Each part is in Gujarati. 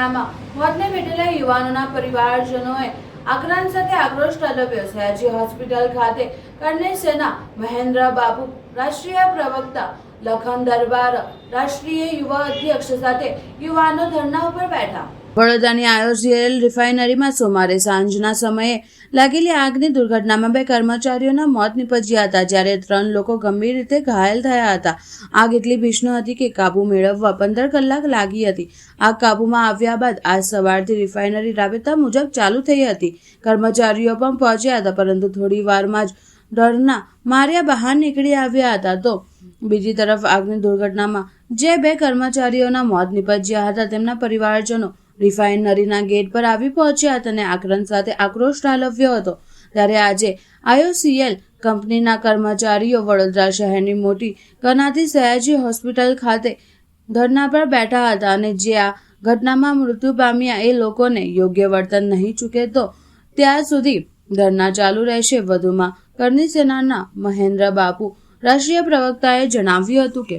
દુર્ઘટનામાં મોતને ભેટેલા યુવાનોના પરિવારજનોએ આક્રાંત સાથે આક્રોશ ઠાલવ્યો સયાજી હોસ્પિટલ ખાતે કર્ણેશના મહેન્દ્ર બાબુ રાષ્ટ્રીય પ્રવક્તા લખન દરબાર, રાષ્ટ્રીય યુવા અધ્યક્ષ સાથે યુવાનો ધરણા ઉપર બેઠા. વડોદરાની આયોજેલ રિફાઇનરીમાં સોમવારે સાંજના સમયે લાગેલી આગની દુર્ઘટનામાં બે કર્મચારીઓના મોત નિપજ્યા હતા, જ્યારે ત્રણ લોકો ગંભીર રીતે ઘાયલ થયા હતા. આગ એટલી ભીષણ હતી કે કાબુ મેળવવા પંદર કલાક લાગી હતી. આગ કાબુમાં આવ્યા બાદ આજ સવારથી રિફાઇનરી રાબેતા મુજબ ચાલુ થઈ હતી. કર્મચારીઓ પણ પહોંચ્યા હતા, પરંતુ થોડી વારમાં જ ડરના માર્યા બહાર નીકળી આવ્યા હતા. તો બીજી તરફ આગની દુર્ઘટનામાં જે બે કર્મચારીઓના મોત નિપજ્યા હતા, તેમના પરિવારજનો રિફાઇનરીના ગેટ પર આવી પહોંચ્યા હતા અને આક્રંદ સાથે આક્રોશ ઠાલવ્યો હતો. ત્યારે આજે આઈઓસીએલ કંપનીના કર્મચારીઓ વડોદરા શહેરની મોટી કનાથી સયાજી હોસ્પિટલ ખાતે ધરના પર બેઠા હતા અને જે આ ઘટનામાં મૃત્યુ પામ્યા એ લોકોને યોગ્ય વર્તન નહીં ચૂકે તો ત્યાં સુધી ધરના ચાલુ રહેશે. વધુમાં કરની સેનાના મહેન્દ્ર બાપુ રાષ્ટ્રીય પ્રવક્તાએ જણાવ્યું હતું કે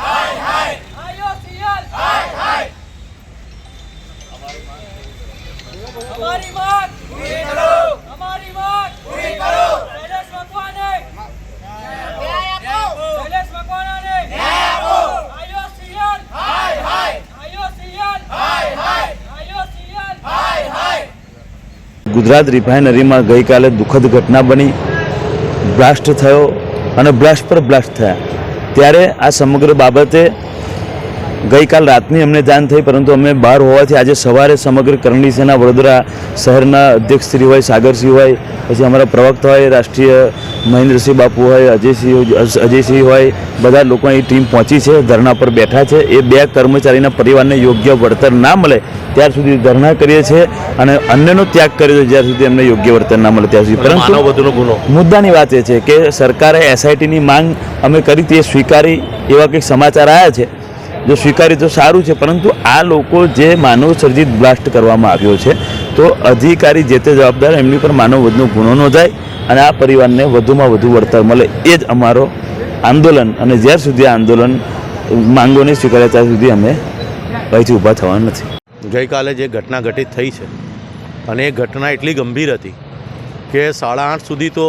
હાય હાય IOCL હાય હાય હાય હાય IOCL હાય હાય અમારી માંગ પૂરી કરો. અમારી માંગ પૂરી કરો. શૈલેષ મકવાને. ન્યાય આપો. શૈલેષ મકવાનાને ન્યાય આપો. IOCL હાય હાય. IOCL હાય હાય. IOCL હાય હાય. ગુજરાત રિફાઇનરીમાં ગઈકાલે દુઃખદ ઘટના બની. બ્લાસ્ટ થયો અને બ્લાસ્ટ પર બ્લાસ્ટ થયા. ત્યારે આ સમગ્ર બાબતે ગઈકાલ રાતની અમને જાણ થઈ પરંતુ અમે બહાર હોવાથી આજે સવારે સમગ્ર કરણી સેના વડોદરા શહેરના અધ્યક્ષશ્રી હોય સાગરસિંહ હોય પછી અમારા પ્રવક્તા હોય રાષ્ટ્રીય મહેન્દ્રસિંહ બાપુ હોય અજયસિંહ અજયસિંહ હોય બધા લોકો અહીં ટીમ પહોંચી છે ધરણા પર બેઠા છે. એ બે કર્મચારીના પરિવારને યોગ્ય વળતર ના મળે ત્યાર સુધી ધરણા કરીએ છીએ અને અન્યનો ત્યાગ કર્યો છે જ્યાં સુધી એમને યોગ્ય વળતર ના મળે ત્યાં સુધી. પરંતુ ગુનો. મુદ્દાની વાત એ છે કે સરકારે એસઆઈટીની માંગ અમે કરી તે સ્વીકારી એવા કંઈક સમાચાર આવ્યા છે? જો સ્વીકારી તો સારું છે, પરંતુ આ લોકો જે માનવ સર્જિત બ્લાસ્ટ કરવામાં આવ્યો છે, તો અધિકારી જે તે જવાબદાર એમની પર માનવ વધનો ગુનો નોંધાય અને આ પરિવારને વધુમાં વધુ વળતર મળે. એ જ અમારો આંદોલન અને જ્યાર સુધી આ આંદોલન માંગો નહીં સ્વીકાર્યા, ત્યાં સુધી અમે અહીંથી ઊભા થવા નથી. ગઈકાલે જે ઘટના ઘટિત થઈ છે, અને એ ઘટના એટલી ગંભીર હતી કે સાડા આઠ સુધી તો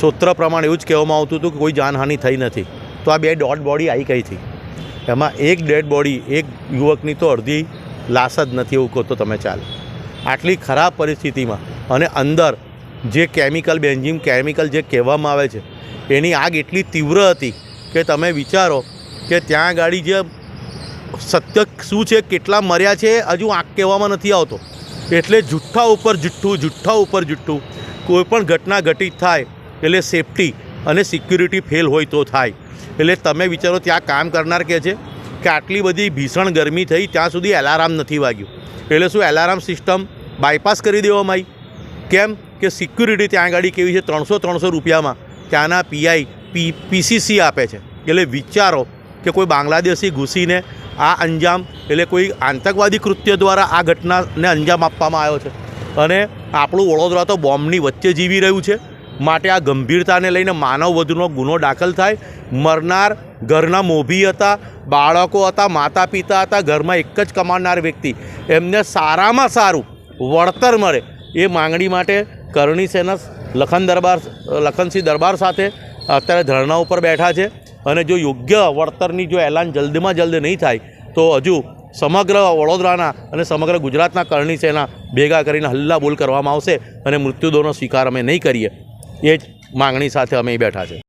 સૂત્ર પ્રમાણે એવું જ કહેવામાં આવતું હતું કે કોઈ જાનહાનિ થઈ નથી. તો આ બે ડોટ બોડી આવી કઈ હતી. એમાં એક ડેડ બોડી, એક યુવકની તો અડધી લાશ જ નથી એવું કહો તો તમે ચાલે. આટલી ખરાબ પરિસ્થિતિમાં અને અંદર જે કેમિકલ બેન્ઝિન કેમિકલ જે કહેવામાં આવે છે, એની આગ એટલી તીવ્ર હતી કે તમે વિચારો કે ત્યાં ગાડી જે સત્ય શું છે, કેટલા મર્યા છે, હજુ આંખ કહેવામાં નથી આવતો. એટલે જુઠ્ઠા ઉપર જુઠ્ઠું, જુઠ્ઠા ઉપર જુઠ્ઠું કોઈપણ ઘટના ઘટિત થાય, એટલે સેફટી અને સિક્યુરિટી ફેલ હોય તો થાય. એટલે તમે વિચારો ત્યાં કામ કરનાર કહે છે કે આટલી બધી ભીષણ ગરમી થઈ, ત્યાં સુધી એલાર્મ નથી વાગ્યું. એટલે શું એલાર્મ સિસ્ટમ બાયપાસ કરી દેવામાં આવી કેમ કે સિક્યુરિટી ત્યાં આગળ કેવી છે? ત્રણસો ત્રણસો રૂપિયામાં ત્યાંના પીઆઈ પી પીસીસી આપે છે. એટલે વિચારો કે કોઈ બાંગ્લાદેશી ઘૂસીને આ અંજામ, એટલે કોઈ આતંકવાદી કૃત્ય દ્વારા આ ઘટનાને અંજામ આપવામાં આવ્યો છે. અને આપણું વડોદરા તો બોમ્બની વચ્ચે જીવી રહ્યું છે. માટે આ ગંભીરતાને લઈને માનવ વધુનો ગુનો દાખલ થાય. મરનાર ઘરના મોભી હતા, બાળકો હતા માતા પિતા હતા, ઘરમાં એક જ કમાનાર વ્યક્તિ. એમને સારામાં સારું વળતર મળે એ માંગણી માટે કરણી સેના લખન દરબાર, લખનસિંહ દરબાર સાથે અત્યારે ધરણા ઉપર બેઠા છે અને જો યોગ્ય વળતરની જો એલાન જલ્દીમાં જલ્દ નહીં થાય, તો હજુ સમગ્ર વડોદરાના અને સમગ્ર ગુજરાતના કરણી સેના ભેગા કરીને હલ્લા બોલ કરવામાં આવશે અને મૃત્યુદોનો સ્વીકાર અમે નહીં કરીએ. એ જ માંગણી સાથે અમે બેઠા છે.